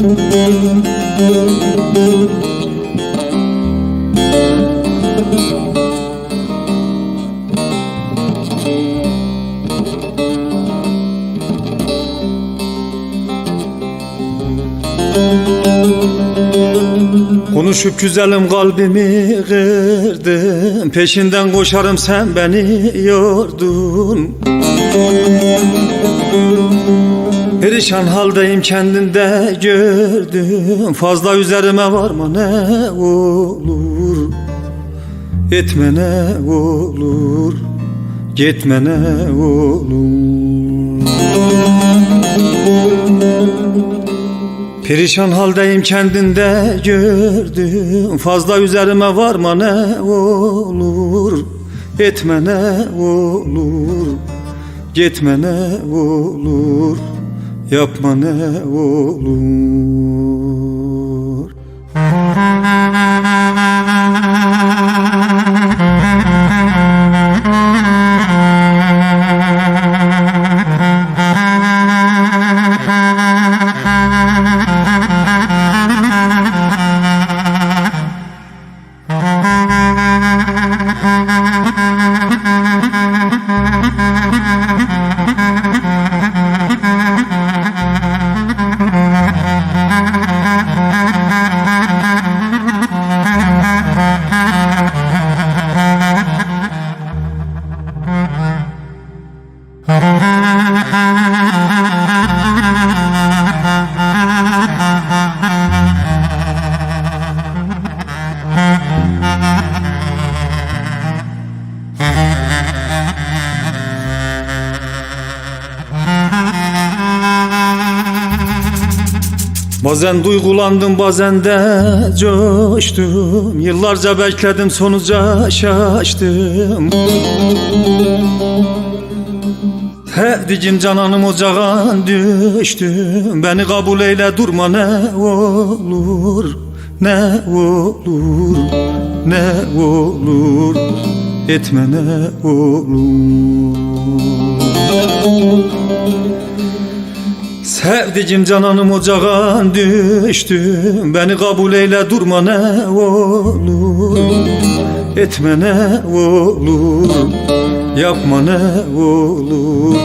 Konuşup güzelim kalbimi kırdın. Peşinden koşarım sen beni yordun. Perişan haldeyim kendinde gördüm. Fazla üzerime varma ne olur. Etme ne olur. Gitme ne olur. Perişan haldeyim kendinde gördüm. Fazla üzerime varma ne olur. Etme ne olur. Gitme ne olur Yapma ne olur Bazen duygulandım bazen de coştum. Yıllarca bekledim sonuca şaştım Sevdiğim cananım ocağa düştüm Beni kabul eyle durma ne olur Ne olur Ne olur. Etme ne olur Sevdiğim cananım ocağa düştüm Beni kabul eyle durma ne olur. Etme ne olur. Yapma ne olur.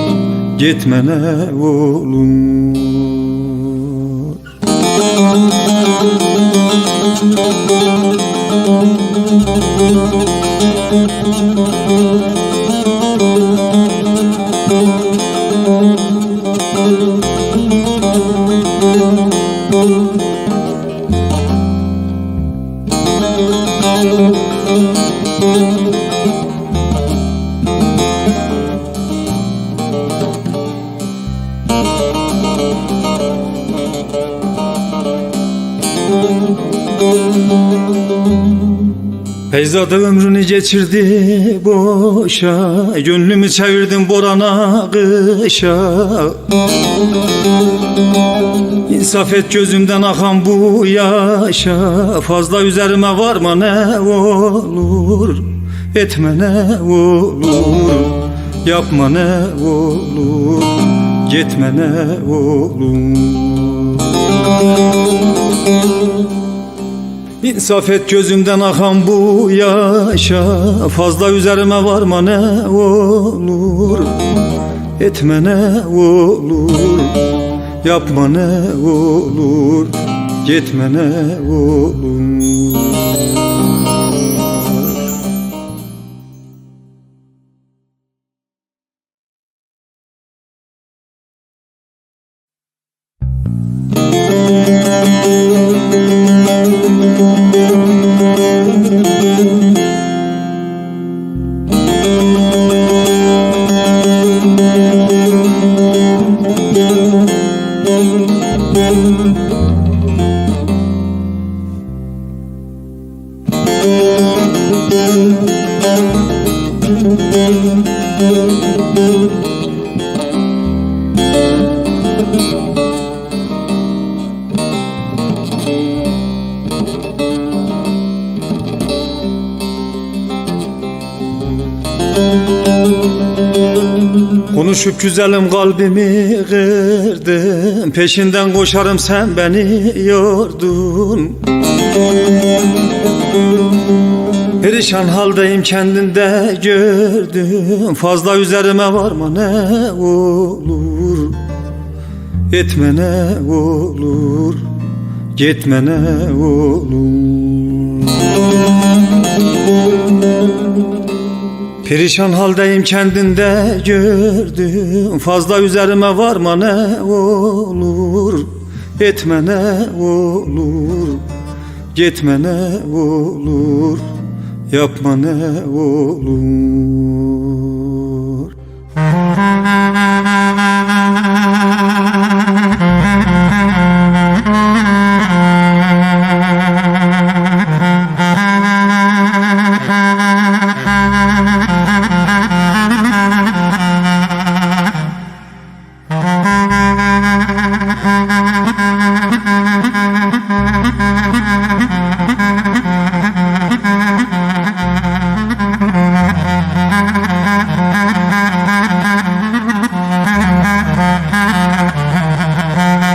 Gitme ne olur Feyzada ömrünü geçirdi boşa Gönlümü çevirdim borana kışa. İnsaf et gözümden akan bu yaşa Fazla üzerime varma ne olur. Etme ne olur. Yapma ne olur. Gitme ne olur İnsaf et gözümden akan bu yaşa. Fazla üzerime varma ne olur. Etme ne olur. Yapma ne olur. Gitme ne olur Müzik Konuşup güzelim kalbimi kırdın. Peşinden koşarım sen beni yordun. Perişan haldeyim kendinde gördüm. Fazla üzerime varma ne olur. Etme ne olur. Gitme ne olur Perişan haldeyim kendinde gördüm. Fazla üzerime varma ne olur. Etme ne olur. Gitme ne olur. Yapma ne olur